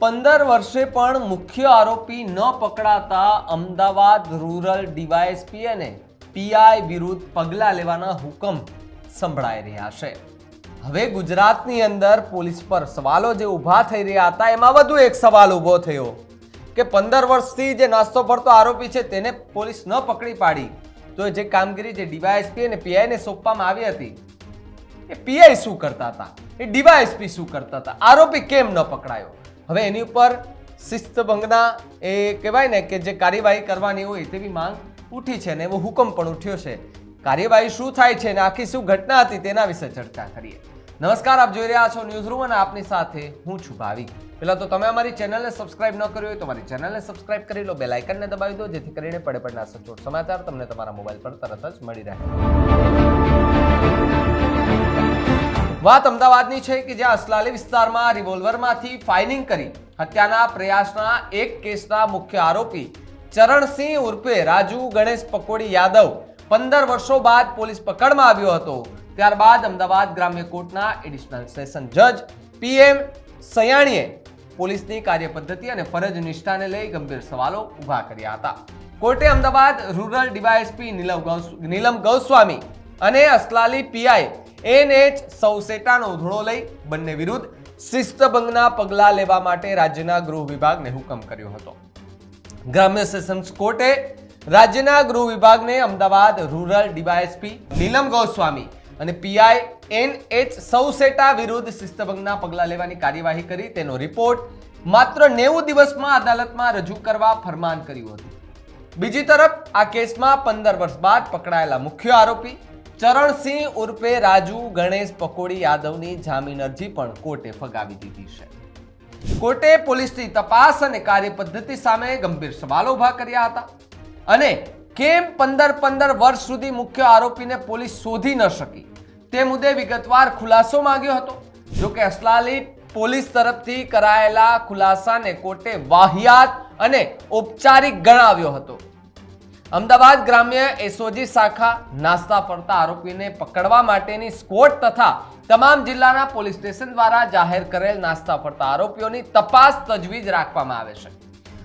પંદર વર્ષે પણ મુખ્ય આરોપી ન પકડાતા અમદાવાદ રૂરલ ડીવાયએસપી અને પીઆઈ વિરુદ્ધ પગલાં લેવાના હુકમ સંભળાઈ રહ્યા છે. હવે ગુજરાતની અંદર પોલીસ પર સવાલો જે ઊભા થઈ રહ્યા હતા, એમાં વધુ એક સવાલ ઊભો થયો કે પંદર વર્ષથી જે નાસ્તો પડતો આરોપી છે, તેને પોલીસ ન પકડી પાડી. તો જે કામગીરી જે ડીવાયએસપી અને પીઆઈને સોંપવામાં આવી હતી, એ પીઆઈ શું કરતા હતા? એ ડીવાયએસપી શું કરતા હતા? આરોપી કેમ ન પકડાયો? હવે એની ઉપર શિસ્તભંગના એ કહેવાય ને કે જે કાર્યવાહી કરવાની હોય તેવી માંગ ઉઠી છે ને એવો હુકમ પણ ઉઠ્યો છે. કાર્યવાહી શું થાય છે ને આખી શું ઘટના હતી તેના વિશે ચર્ચા કરીએ. નમસ્કાર, આપ જોઈ રહ્યા છો ન્યૂઝ રૂમ અને આપની સાથે હું છું ભાવિક પહેલાં તો તમે અમારી ચેનલને સબસ્ક્રાઇબ ન કરી હોય તો અમારી ચેનલને સબસ્ક્રાઇબ કરી લો, બે લાઇકનને દબાવી દો, જેથી કરીને પડે પડના સચોટ સમાચાર તમને તમારા મોબાઈલ પર તરત જ મળી રહે. વાત અમદાવાદની છે કે જ્યાં અસલાલી વિસ્તારમાં રિવોલ્વરમાંથી ફાયરિંગ કરી હત્યાના પ્રયાસના એક કેસના મુખ્ય આરોપી ચરણસિંહ ઉર્ફે રાજુ ગણેશ પકોડી યાદવ પંદર વર્ષો બાદ પોલીસ પકડમાં આવ્યો હતો. ત્યારબાદ અમદાવાદ ગ્રામ્ય કોર્ટના એડિશનલ સેશન જજ પીએમ સયાણીએ પોલીસની કાર્યપદ્ધતિ અને ફરજ નિષ્ઠાને લઈ ગંભીર સવાલો ઊભા કર્યા હતા. કોર્ટે અમદાવાદ રૂરલ ડીવાયએસપી નીલમ ગૌસ- નીલમ ગૌસ્વામી અને અસલાલી પીઆઈ એન એચ સૌસેટાનો ઉધડો લઈ બંને વિરુદ્ધ શિસ્તભંગના પગલાં લેવા માટે રાજ્યના ગૃહ વિભાગને હુકમ કર્યો હતો. ગ્રામ્ય સેશન્સ કોર્ટે રાજ્યના ગૃહ વિભાગને અમદાવાદ રૂરલ ડીવાયએસપી નીલમ ગોસ્વામી અને પીઆઈ એન એચ સૌસેટા વિરુદ્ધ શિસ્તભંગના પગલાં લેવાની કાર્યવાહી કરી તેનો રિપોર્ટ માત્ર નેવું દિવસમાં અદાલતમાં રજૂ કરવા ફરમાન કર્યું હતું. બીજી તરફ આ કેસમાં પંદર વર્ષ બાદ પકડાયેલા મુખ્ય આરોપી ચરણસિંહ ઉર્ફે રાજુ ગણેશ પકોડી યાદવની જામીન અરજી પણ કોર્ટે ફગાવી દીધી છે. કોર્ટે પોલીસની તપાસ અને કાર્યપદ્ધતિ સામે ગંભીર સવાલો ઊભા કર્યા હતા. અને કેમ પંદર પંદર વર્ષ સુધી મુખ્ય આરોપીને પોલીસ શોધી ન શકી? તે મુદ્દે વિગતવાર ખુલાસો માંગ્યો હતો. જોકે અસલાલી પોલીસ તરફથી કરાયેલા ખુલાસાને કોર્ટે વાહિયાત અને ઔપચારિક ગણાવ્યો હતો. અમદાવાદ ગ્રામ્ય એસઓજી શાખા નાસ્તા ફરતા આરોપીને પકડવા માટેની સ્કોટ તથા તમામ જિલ્લાના પોલીસ સ્ટેશન દ્વારા જાહેર કરેલ નાસ્તા ફરતા આરોપીઓની તપાસ તજવીજ રાખવામાં આવે છે.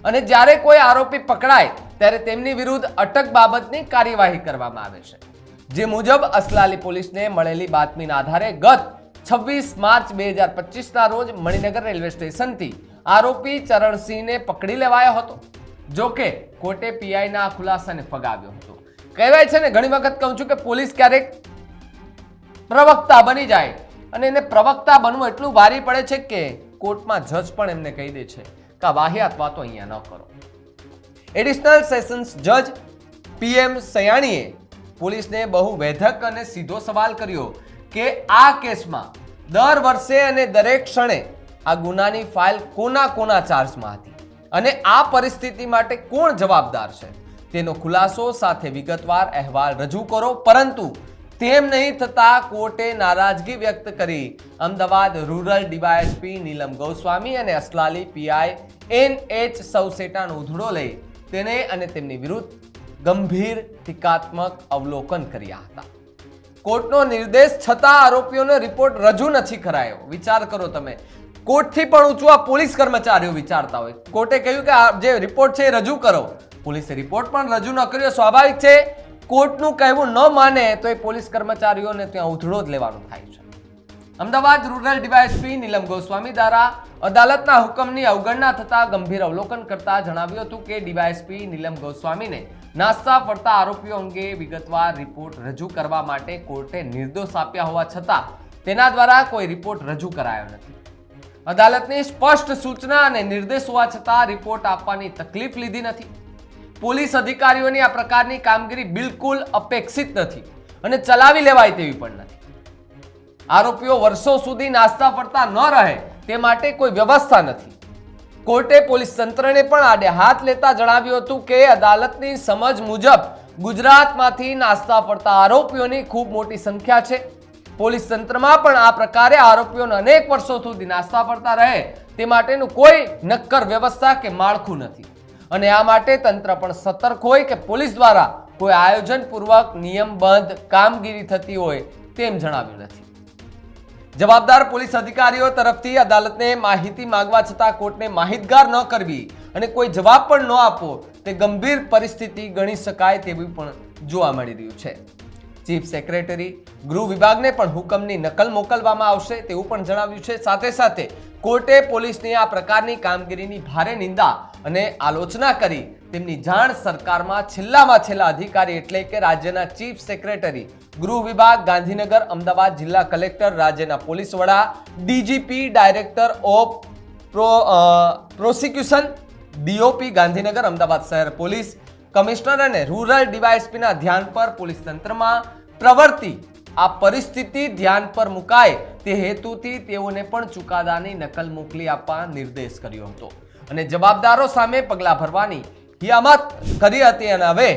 અને જ્યારે કોઈ આરોપી પકડાય, ત્યારે તેમની વિરુદ્ધ અટક બાબતની કાર્યવાહી કરવામાં આવે છે. જે મુજબ અસલાલી પોલીસને મળેલી બાતમીના આધારે ગત છવ્વીસ માર્ચ બે હજાર પચીસના રોજ મણિનગર રેલવે સ્ટેશનથી આરોપી ચરણસિંહને પકડી લેવાયો હતો. જો કે કોર્ટે પીઆઈના આ ખુલાસાને ફગાવ્યો હતો. કહેવાય છે ને, ઘણી વખત કહું છું કે પોલીસ ક્યારેક પ્રવક્તા બની જાય અને એને પ્રવક્તા બનવું એટલું ભારી પડે છે કે કોર્ટમાં જજ પણ એમને કહી દે છે કે આ વાહિયાત વાતો અહીંયા ન કરો. એડિશનલ સેશન્સ જજ પીએમ સયાણીએ પોલીસને બહુ વેધક અને સીધો સવાલ કર્યો કે આ કેસમાં દર વર્ષે અને દરેક ક્ષણે આ ગુનાની ફાઇલ કોના કોના ચાર્જમાં હતી. અને આ પરિસ્થિતિ માટે કોણ જવાબદાર છે? તેનો ખુલાસો સાથે વિગતવાર અહેવાલ રજૂ કરો, પરંતુ તેમ નહીં થતા કોર્ટે નારાજગી વ્યક્ત કરી. અમદાવાદ રૂરલ ડીવાયએસપી નીલમ ગૌસ્વામી અને અસલાલી પીઆઈ એન એચ સૌસેટાનો ઉધડો લઈ તેને અને તેમની વિરુદ્ધ ગંભીર ટીકાત્મક અવલોકન કર્યા હતા. કોર્ટનો નિર્દેશ છતાં આરોપીઓનો રિપોર્ટ રજૂ નથી કરાયો. વિચાર કરો તમે. કોર્ટથી પણ ઊંચું આ પોલીસ કર્મચારીઓ વિચારતા હોય. કોર્ટે કહ્યું કે આ જે રિપોર્ટ છે એ રજૂ કરો. પોલીસે રિપોર્ટ પણ રજૂ ન કર્યો. સ્વાભાવિક છે, કોર્ટનું કહેવું ન માને તો એ પોલીસ કર્મચારીઓને ત્યાં ઉધડો જ લેવાનું થાય છે. અમદાવાદ રૂરલ ડીવાયએસપી નીલમ ગોસ્વામી દ્વારા અદાલતના હુકમની અવગણના થતા ગંભીર અવલોકન કરતા જણાવ્યું હતું કે ડીવાયએસપી નીલમ ગોસ્વામીને નાસ્તા ફરતા આરોપીઓ અંગે વિગતવાર રિપોર્ટ રજૂ કરવા માટે કોર્ટે નિર્દોષ આપ્યા હોવા છતાં તેના દ્વારા કોઈ રિપોર્ટ રજૂ કરાયો નથી. અદાલતની સ્પષ્ટ સૂચના અને નિર્દેશ હોવા છતાં રિપોર્ટ આપવાની તકલીફ લીધી નથી. પોલીસ અધિકારીઓની આ પ્રકારની કામગીરી બિલકુલ અપેક્ષિત નથી અને ચલાવી લેવાય તેવી પણ નથી. આરોપીઓ વર્ષો સુધી નાસ્તા ફરતા ન રહે તે માટે કોઈ વ્યવસ્થા નથી. કોર્ટે પોલીસ તંત્રને પણ આડે હાથ લેતા જણાવ્યું હતું કે અદાલતની સમજ મુજબ ગુજરાતમાંથી નાસ્તા ફરતા આરોપીઓની ખૂબ મોટી સંખ્યા છે. પોલીસ તંત્રમાં પણ આ પ્રકારે આરોપીઓને અનેક વર્ષો સુધી નાસ્તા પડતા રહે. તે માટેનું કોઈ નક્કર વ્યવસ્થા કે માળખું નથી. અને આ માટે તંત્ર પણ સતર્ક હોય કે પોલીસ દ્વારા કોઈ આયોજનપૂર્વક નિયમબદ્ધ કામગીરી થતી હોય તેમ જણાવ્યું નથી. જવાબદાર પોલીસ અધિકારીઓ તરફથી અદાલતને માહિતી માંગવા છતાં કોર્ટને માહિતગાર ન કરવી અને કોઈ જવાબ પણ ન આપવો તે ગંભીર પરિસ્થિતિ ગણી શકાય તેવું પણ જોવા મળી રહ્યું છે. ચીફ સેક્રેટરી ગૃહ વિભાગને પણ હુકમની નકલ મોકલવામાં આવશે તેવું પણ જણાવ્યું છે. સાથે સાથે કોર્ટે પોલીસની આ પ્રકારની કામગીરીની ભારે નિંદા અને આલોચના કરી. તેમની જાણ સરકારમાં છેલ્લામાં છેલ્લા અધિકારી એટલે કે રાજ્યના ચીફ સેક્રેટરી ગૃહ વિભાગ, ગાંધીનગર, અમદાવાદ જિલ્લા કલેક્ટર, રાજ્યના પોલીસ વડા, ડીજીપી, ડાયરેક્ટર ઓફ પ્રો પ્રોસિક્યુશન, ડીઓપી, ગાંધીનગર, અમદાવાદ શહેર પોલીસ કમિશનર અને રૂરલ ડીવાયએસપીના ધ્યાન પર પોલીસ તંત્રમાં પ્રવર્તી. આ પરિસ્થિતિ ધ્યાન પર મુકાય તે હેતુથી તેઓને પણ ચુકાદાની નકલ મોકલી આપવા નિર્દેશ કર્યો હતો. અને જવાબદારો સામે પગલાં ભરવાની હિયામત કરી હતી અને હવે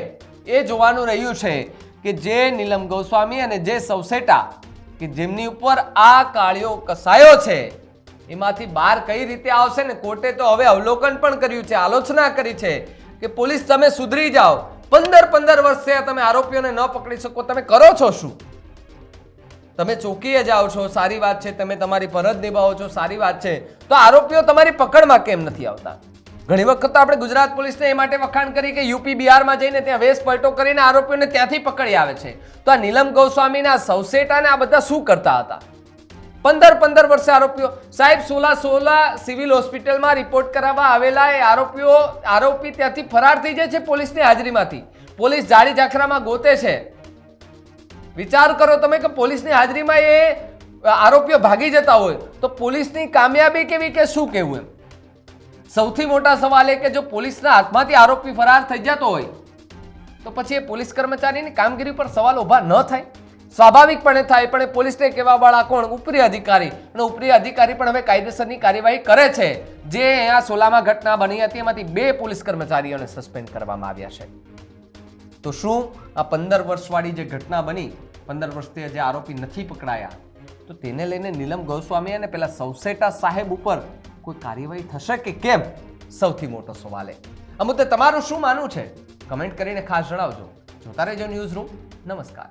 એ જોવાનું રહ્યું છે કે જે નીલમ ગોસ્વામી અને જે સૌસેટા કે જેમની ઉપર આ કાળિયો કસાયો છે, એમાંથી બહાર કઈ રીતે આવશે ને કોર્ટે તો હવે અવલોકન પણ કર્યું છે, આલોચના કરી છે. કે પોલીસ તમે સુધરી જાઓ. પંદર પંદર વર્ષ થયા તમે આરોપીઓને ન પકડી શકો. તમે કરો છો શું? તમે ચોકીએ જાઓ છો, સારી વાત છે, તમે તમારી ફરજ નિભાવો છો, સારી વાત છે. તો આરોપીઓ તમારી પકડમાં કેમ નથી આવતા? ઘણી વખત તો આપણે ગુજરાત પોલીસને એ માટે વખાણ કરી કે યુપી બિહારમાં જઈને ત્યાં વેશ પલટો કરીને આરોપીઓને ત્યાંથી પકડી આવે છે. તો આ નીલમ ગોસ્વામીના સૌસેટાને આ બધા શું કરતા હતા? પંદર પંદર વર્ષે આરોપીઓ. સાહેબ, સોલા સોલા સિવિલ હોસ્પિટલમાં રિપોર્ટ કરાવવા આવેલા એ આરોપીઓ, આરોપી ત્યાંથી ફરાર થઈ જાય છે પોલીસની હાજરીમાંથી. પોલીસ જાળી જાખરામાં ગોતે છે. વિચાર કરો તમે કે પોલીસની હાજરીમાં એ આરોપીઓ ભાગી જતા હોય, તો પોલીસની કામયાબી કેવી કે શું કહેવું એમ? સૌથી મોટા સવાલ એ કે જો પોલીસના હાથમાંથી આરોપી ફરાર થઈ જતો હોય, તો પછી એ પોલીસ કર્મચારીની કામગીરી પર સવાલ ઊભા ન થાય. સ્વાભાવિકપણે થાય, પણ પોલીસને કહેવા વાળા કોણ? ઉપરી અધિકારી. અને ઉપરી અધિકારી પણ હવે કાયદેસરની કાર્યવાહી કરે છે. જે અહીંયા સોલામાં ઘટના બની હતી, એમાંથી બે પોલીસ કર્મચારીઓને સસ્પેન્ડ કરવામાં આવ્યા છે. તો શું આ પંદર વર્ષવાળી જે ઘટના બની, પંદર વર્ષથી જે આરોપી નથી પકડાયા, તો તેને લઈને નીલમ ગોસ્વામી અને પેલા સૌસેટા સાહેબ ઉપર કોઈ કાર્યવાહી થશે કે કેમ? સૌથી મોટો સવાલ એ. આ મુદ્દે તમારું શું માનવું છે? કમેન્ટ કરીને ખાસ જણાવજો. જોતા રહેજો ન્યૂઝ રૂમ. નમસ્કાર.